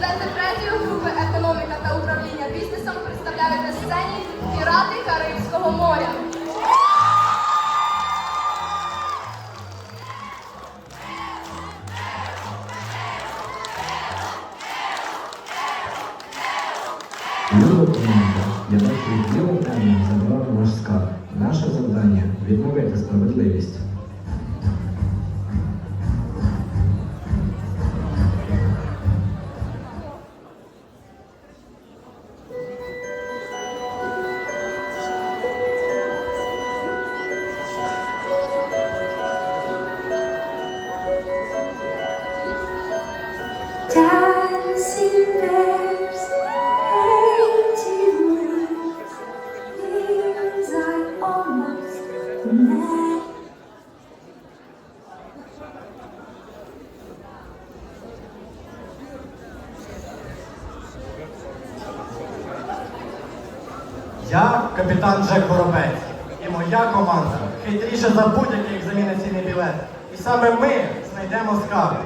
Студенти третьої групи економіка та управління бізнесом представляють на сцені пірати Карибського моря. Я бачу діло темним забрав ваш скарб. Наше завдання відновити справедливість. Я капітан Джек Горобець. І моя команда хитріша за будь-який екзамінаційний білет. І саме ми знайдемо скарб.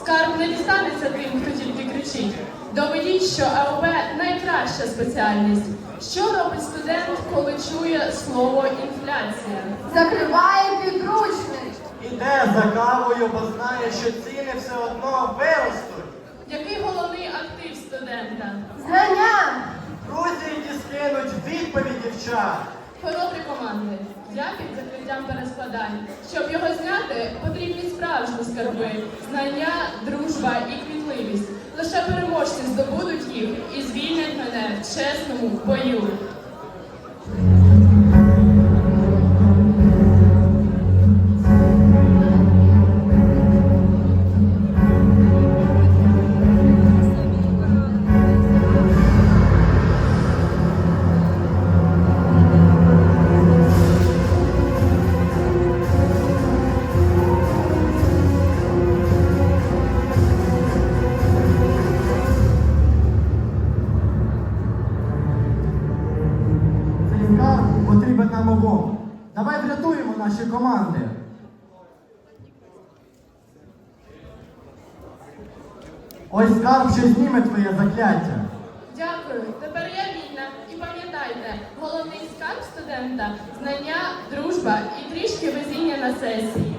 Скарб не дістанеться тим, хто тільки кричить. Доведіть, що АОБ найкраща спеціальність. Що робить студент, коли чує слово інфляція? Закриває підручник. Іде за кавою, бо знає, що ціни все одно виростуть. Який головний актив студента? Знання. Друзі, які скинуть відповідь дівчат. Хоробрі команди. Під закриттям перескладань. Щоб його зняти, потрібні справжні скарби, знання, дружба і квітливість. Лише переможці здобудуть їх і звільнять мене в чесному бою. Цей потрібен нам обом. Давай врятуємо наші команди. Ось скарб, що зніме твоє закляття. Дякую. Тепер я вільна. І пам'ятайте, головний скарб студента знання, дружба і трішки везіння на сесії.